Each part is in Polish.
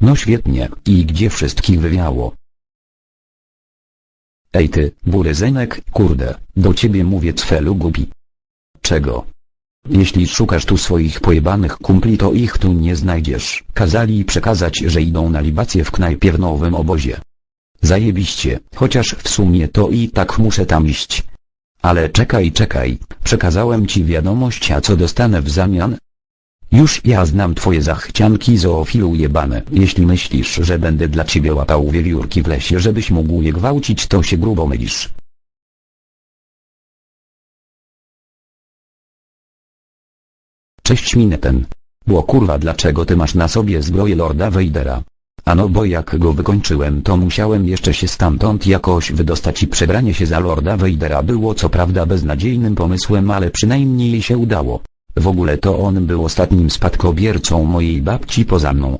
No świetnie, i gdzie wszystkich wywiało? Ej ty, buryzenek, kurde, do ciebie mówię cfelu głupi. Czego? Jeśli szukasz tu swoich pojebanych kumpli to ich tu nie znajdziesz. Kazali przekazać, że idą na libację w knajpie w nowym obozie. Zajebiście, chociaż w sumie to i tak muszę tam iść. Ale czekaj, czekaj, przekazałem ci wiadomość, a co dostanę w zamian? Już ja znam twoje zachcianki zoofilu jebane. Jeśli myślisz, że będę dla ciebie łapał wiewiórki w lesie, żebyś mógł je gwałcić, to się grubo mylisz. Cześć Mineten. Bo kurwa dlaczego ty masz na sobie zbroję Lorda Vadera? Ano bo jak go wykończyłem to musiałem jeszcze się stamtąd jakoś wydostać i przebranie się za Lorda Vadera było co prawda beznadziejnym pomysłem ale przynajmniej się udało. W ogóle to on był ostatnim spadkobiercą mojej babci poza mną.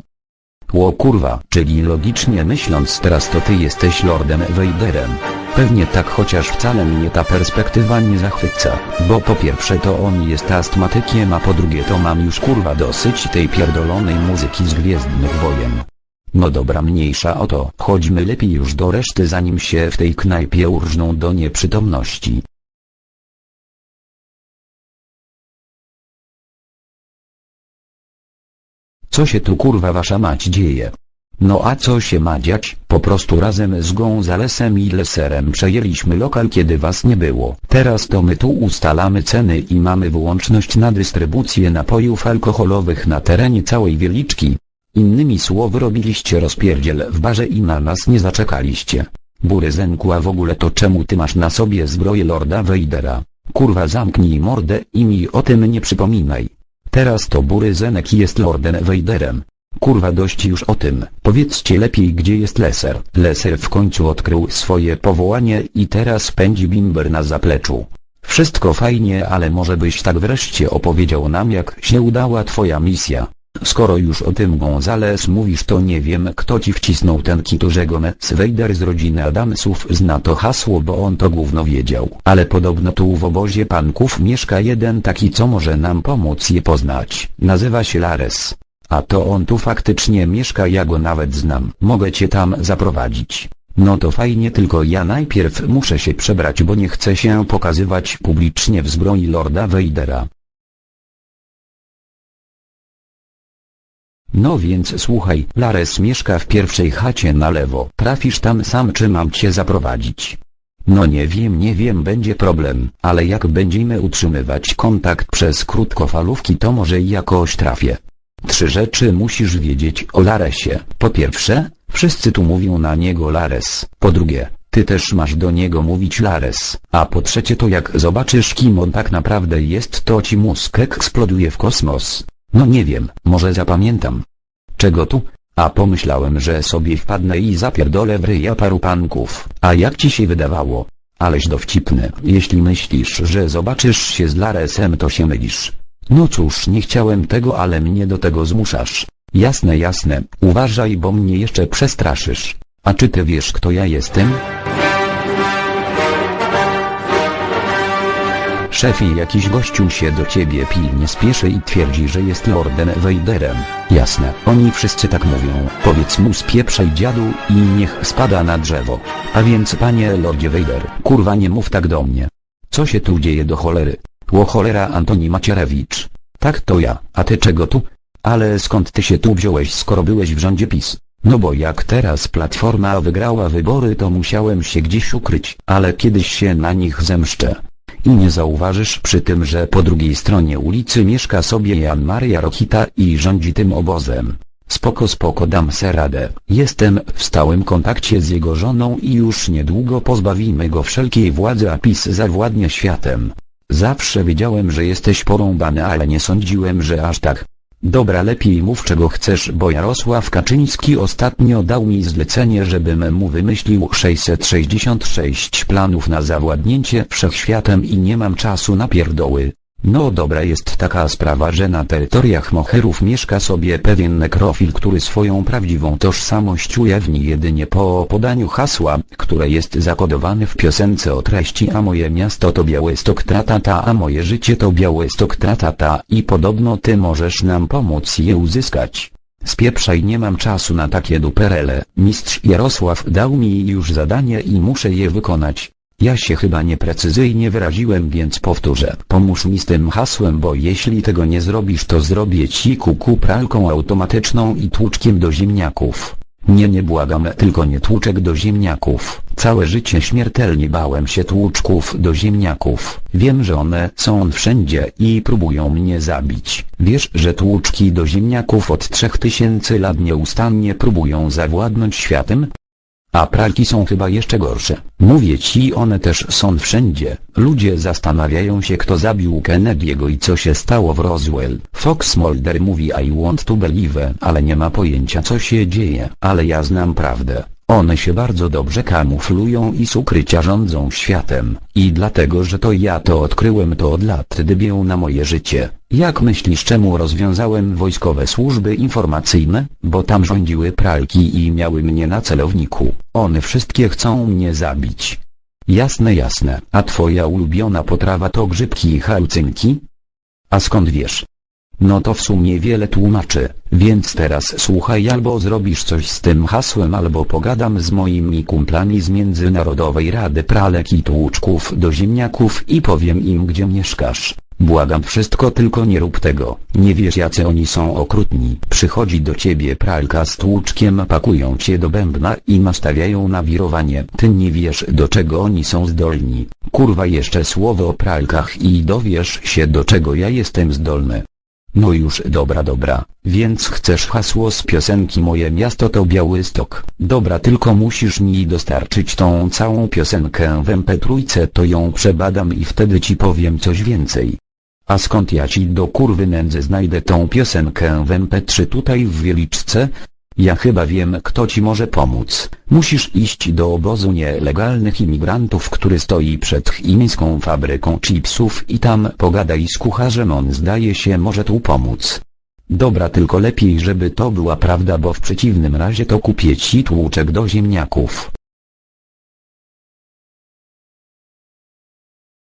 Ło kurwa, czyli logicznie myśląc teraz to ty jesteś Lordem Vaderem. Pewnie tak chociaż wcale mnie ta perspektywa nie zachwyca, bo po pierwsze to on jest astmatykiem a po drugie to mam już kurwa dosyć tej pierdolonej muzyki z Gwiezdnych Wojen. No dobra mniejsza o to, chodźmy lepiej już do reszty zanim się w tej knajpie urżną do nieprzytomności. Co się tu kurwa wasza mać dzieje? No a co się ma dziać? Po prostu razem z Gonzalesem i Leserem przejęliśmy lokal kiedy was nie było. Teraz to my tu ustalamy ceny i mamy wyłączność na dystrybucję napojów alkoholowych na terenie całej Wieliczki. Innymi słowy robiliście rozpierdziel w barze i na nas nie zaczekaliście. Buryzenku a w ogóle to czemu ty masz na sobie zbroję Lorda Vadera? Kurwa zamknij mordę i mi o tym nie przypominaj. Teraz to Buryzenek jest Lordem Vaderem. Kurwa dość już o tym, powiedzcie lepiej gdzie jest Leser. Leser w końcu odkrył swoje powołanie i teraz pędzi bimber na zapleczu. Wszystko fajnie ale może byś tak wreszcie opowiedział nam jak się udała twoja misja. Skoro już o tym Gonzales mówisz to nie wiem kto ci wcisnął ten kiturzego Metz Vader z rodziny Adamsów zna to hasło bo on to gówno wiedział. Ale podobno tu w obozie panków mieszka jeden taki co może nam pomóc je poznać. Nazywa się Lares. A to on tu faktycznie mieszka ja go nawet znam. Mogę cię tam zaprowadzić. No to fajnie tylko ja najpierw muszę się przebrać bo nie chcę się pokazywać publicznie w zbroi Lorda Vadera. No więc słuchaj, Lares mieszka w pierwszej chacie na lewo. Trafisz tam sam czy mam cię zaprowadzić? No nie wiem nie wiem będzie problem, ale jak będziemy utrzymywać kontakt przez krótkofalówki to może jakoś trafię. Trzy rzeczy musisz wiedzieć o Laresie. Po pierwsze, wszyscy tu mówią na niego Lares. Po drugie, ty też masz do niego mówić Lares. A po trzecie to jak zobaczysz kim on tak naprawdę jest to ci mózg eksploduje w kosmos. No nie wiem, może zapamiętam. Czego tu? A pomyślałem, że sobie wpadnę i zapierdolę w ryja paru panków. A jak ci się wydawało? Aleś dowcipny. Jeśli myślisz, że zobaczysz się z Laresem to się mylisz. No cóż, nie chciałem tego, ale mnie do tego zmuszasz. Jasne, jasne. Uważaj, bo mnie jeszcze przestraszysz. A czy ty wiesz kto ja jestem? Szefie jakiś gościu się do ciebie pilnie spieszy i twierdzi, że jest Lordem Vaderem. Jasne, oni wszyscy tak mówią. Powiedz mu spieprzaj dziadu i niech spada na drzewo. A więc panie Lordzie Vader, kurwa nie mów tak do mnie. Co się tu dzieje do cholery? Ło cholera Antoni Macierewicz. Tak to ja, a ty czego tu? Ale skąd ty się tu wziąłeś skoro byłeś w rządzie PiS? No bo jak teraz Platforma wygrała wybory to musiałem się gdzieś ukryć, ale kiedyś się na nich zemszczę. I nie zauważysz przy tym, że po drugiej stronie ulicy mieszka sobie Jan Maria Rochita i rządzi tym obozem. Spoko spoko dam se radę. Jestem w stałym kontakcie z jego żoną i już niedługo pozbawimy go wszelkiej władzy a PiS zawładnie światem. Zawsze wiedziałem, że jesteś porąbany, ale nie sądziłem, że aż tak. Dobra lepiej mów czego chcesz, bo Jarosław Kaczyński ostatnio dał mi zlecenie, żebym mu wymyślił 666 planów na zawładnięcie wszechświatem i nie mam czasu na pierdoły. No dobra jest taka sprawa, że na terytoriach Moherów mieszka sobie pewien nekrofil, który swoją prawdziwą tożsamość ujawni jedynie po podaniu hasła, które jest zakodowane w piosence o treści a moje miasto to Białystok tratata a moje życie to Białystok tratata i podobno ty możesz nam pomóc je uzyskać. Spieprzaj nie mam czasu na takie duperele, mistrz Jarosław dał mi już zadanie i muszę je wykonać. Ja się chyba nieprecyzyjnie wyraziłem więc powtórzę. Pomóż mi z tym hasłem bo jeśli tego nie zrobisz to zrobię ci kuku pralką automatyczną i tłuczkiem do ziemniaków. Nie nie błagam tylko nie tłuczek do ziemniaków. Całe życie śmiertelnie bałem się tłuczków do ziemniaków. Wiem że one są wszędzie i próbują mnie zabić. Wiesz że tłuczki do ziemniaków od 3000 lat nieustannie próbują zawładnąć światem? A pralki są chyba jeszcze gorsze. Mówię ci one też są wszędzie. Ludzie zastanawiają się kto zabił Kennedy'ego i co się stało w Roswell. Fox Mulder mówi I want to believe, ale nie ma pojęcia co się dzieje. Ale ja znam prawdę. One się bardzo dobrze kamuflują i z ukrycia rządzą światem. I dlatego że to ja to odkryłem to od lat dybię na moje życie. Jak myślisz czemu rozwiązałem wojskowe służby informacyjne? Bo tam rządziły pralki i miały mnie na celowniku. One wszystkie chcą mnie zabić. Jasne jasne. A twoja ulubiona potrawa to grzybki i halucynki? A skąd wiesz? No to w sumie wiele tłumaczy, więc teraz słuchaj albo zrobisz coś z tym hasłem albo pogadam z moimi kumplami z Międzynarodowej Rady Pralek i Tłuczków do ziemniaków i powiem im gdzie mieszkasz. Błagam wszystko tylko nie rób tego, nie wiesz jacy oni są okrutni. Przychodzi do ciebie pralka z tłuczkiem pakują cię do bębna i nastawiają na wirowanie. Ty nie wiesz do czego oni są zdolni. Kurwa jeszcze słowo o pralkach i dowiesz się do czego ja jestem zdolny. No już dobra dobra, więc chcesz hasło z piosenki Moje miasto to Białystok. Dobra tylko musisz mi dostarczyć tą całą piosenkę w MP3 to ją przebadam i wtedy ci powiem coś więcej. A skąd ja ci do kurwy nędzy znajdę tą piosenkę w MP3 tutaj w Wieliczce? Ja chyba wiem kto ci może pomóc. Musisz iść do obozu nielegalnych imigrantów, który stoi przed chińską fabryką chipsów i tam pogadaj z kucharzem on zdaje się może tu pomóc. Dobra tylko lepiej żeby to była prawda bo w przeciwnym razie to kupię ci tłuczek do ziemniaków.